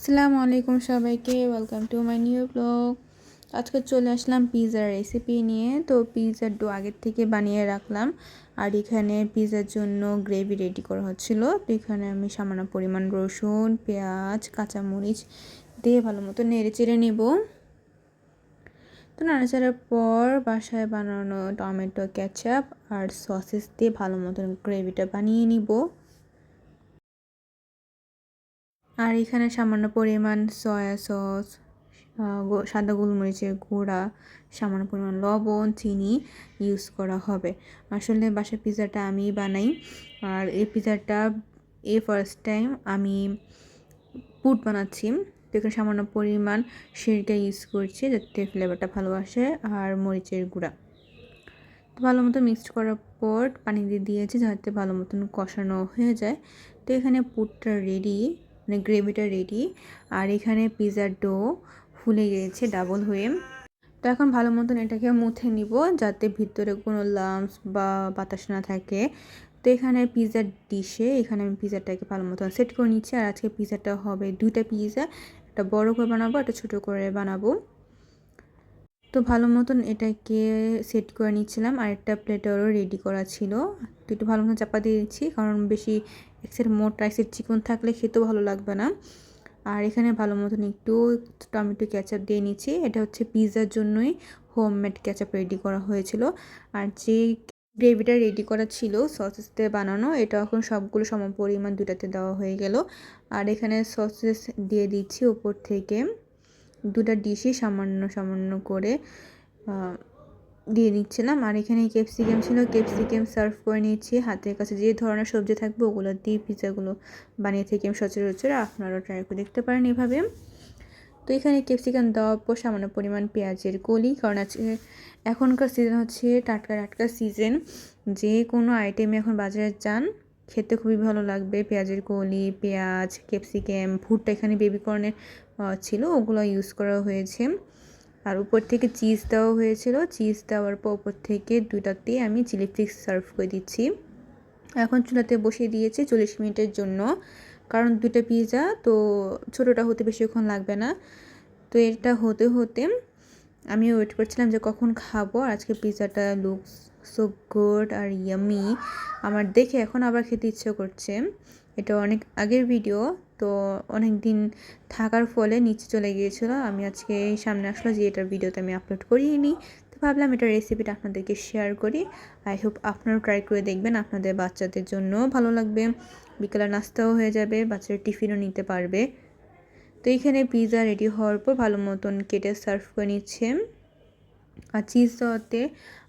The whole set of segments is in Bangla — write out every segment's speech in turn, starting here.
আসসালামু আলাইকুম সবাইকে welcome to my new blog আজকে চলে আসলাম পিৎজার রেসিপি নিয়ে, তো পিৎজার ডো আগের থেকে বানিয়ে রাখলাম। আর এখানে পিৎজার জন্য গ্রেভি রেডি করা হচ্ছিল। তো এখানে আমি সামান্য পরিমাণ রসুন, পেঁয়াজ, কাঁচামরিচ দিয়ে ভালো মতো নেড়ে চেড়ে নেব। তো নাড়াচাড়ার পর বাসায় বানানো টমেটো ক্যাচাপ আর সসেস দিয়ে ভালো মতন গ্রেভিটা বানিয়ে নিব। আর এখানে সামান্য পরিমাণ সয়া সস সাদা গোলমরিচের গুঁড়া, সামান্য পরিমাণ লবণ, চিনি ইউজ করা হবে। আসলে বাসার পিৎজাটা আমি বানাই। আর এই পিৎজাটা এ ফার্স্ট টাইম আমি পুট বানাচ্ছি। তো এখানে সামান্য পরিমাণ সিরকা ইউজ করছি যাতে ফ্লেভারটা ভালো আসে আর মরিচের গুঁড়া। তো ভালো মতো মিক্সড করার পর পানি দিয়ে দিয়েছি যাতে ভালো মতন কষানো হয়ে যায়। তো এখানে পুটটা রেডি মানে গ্রেভিটা রেডি আর এখানে পিজার ডো ফুলে গিয়েছে ডাবল হয়ে। তো এখন ভালো মতন এটাকে মুথে নিব যাতে ভিতরে কোনো লামস বা বাতাস না থাকে। তো এখানে পিজার ডিশে এখানে আমি পিজাটাকে ভালো মতন সেট করে নিচ্ছি। আর আজকে পিজাটা হবে দুইটা পিজা একটা বড় করে বানাবো, একটা ছোটো করে বানাবো। তো ভালো মতন এটাকে সেট করে নিচ্ছিলাম। আর একটা প্লেটারও রেডি করা ছিল। তো একটু ভালো মতন চাপা দিয়ে দিচ্ছি, কারণ বেশি এক্সের মোট রাইসের চিকন থাকলে খেতেও ভালো লাগবে না। আর এখানে ভালো মতন একটু টমেটো ক্যাচাপ দিয়ে নিচ্ছি। এটা হচ্ছে পিৎজার জন্যই হোমমেড ক্যাচাপ রেডি করা হয়েছিল। আর যে গ্রেভিটা রেডি করা ছিল সসেস দিয়ে বানানো, এটা এখন সবগুলো সম পরিমাণ দুটাতে দেওয়া হয়ে গেল। আর এখানে সসেস দিয়ে দিচ্ছি ওপর থেকে। দুটা ডিশই সামান্য সামান্য করে দিয়ে দিচ্ছিলাম। আর এখানে ক্যাপসিকাম ছিল, ক্যাপসিকাম সার্ভ করে নিয়েছি। হাতের কাছে যে ধরনের সবজি থাকবে, ওগুলো দিয়ে পিৎজাগুলো বানিয়ে থেকে আমি সচরাচর আপনারাও ট্রাই করে দেখতে পারেন এভাবে। তো এখানে ক্যাপসিকাম দেওয়ার পর সামান্য পরিমাণ পেঁয়াজের কলি, কারণ আজকে এখনকার সিজন হচ্ছে টাটকা টাটকা সিজন যে কোনো আইটেমে এখন বাজারে যান খেতে খুবই ভালো লাগবে। পেঁয়াজের কলি, পেঁয়াজ, ক্যাপসিকাম, ভুট্টা এখানে বেবিকর্নের ছিল, ওগুলো ইউজ করা হয়েছে। আর উপর থেকে চিজ দেওয়া হয়েছিল। চিজ দেওয়ার পর উপর থেকে দুটাতে আমি চিলি ফ্লিক্স সার্ভ করে দিচ্ছি। এখন চুলাতে বসিয়ে দিয়েছি চল্লিশ মিনিটের জন্য। কারণ দুটা পিৎজা তো ছোটোটা হতে বেশিক্ষণ লাগবে না। তো এটা হতে হতে আমি ওয়েট করছিলাম যে কখন খাব। আজকে পিৎজাটা লুকস সো গুড আর ইয়ামি আমার দেখে এখন আবার খেতে ইচ্ছে করছে। এটা অনেক আগের ভিডিও তো অনেক দিন থাকার ফলে নিচে চলে গিয়েছিল। আমি আজকে সামনে আসলো যে এটার ভিডিওতে আমি আপলোড করিয়ে নিই তো ভাবলাম এটার রেসিপিটা আপনাদেরকে শেয়ার করি। আই হোপ আপনারাও ট্রাই করে দেখবেন, আপনাদের বাচ্চাদের জন্য ভালো লাগবে। বিকেলে নাস্তাও হয়ে যাবে, বাচ্চারা টিফিনও নিতে পারবে। তো এইখানে পিৎজা রেডি হওয়ার পর ভালো মতন কেটে সার্ভ করে নিচ্ছে। আর চিজ দেওয়াতে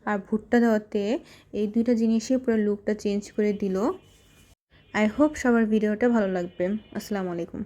আর ভুট্টা দেওয়াতে এই দুইটা জিনিসই পুরো লুকটা চেঞ্জ করে দিল। আই হোপ সবার ভিডিওটা ভালো লাগবে। আসসালামু আলাইকুম।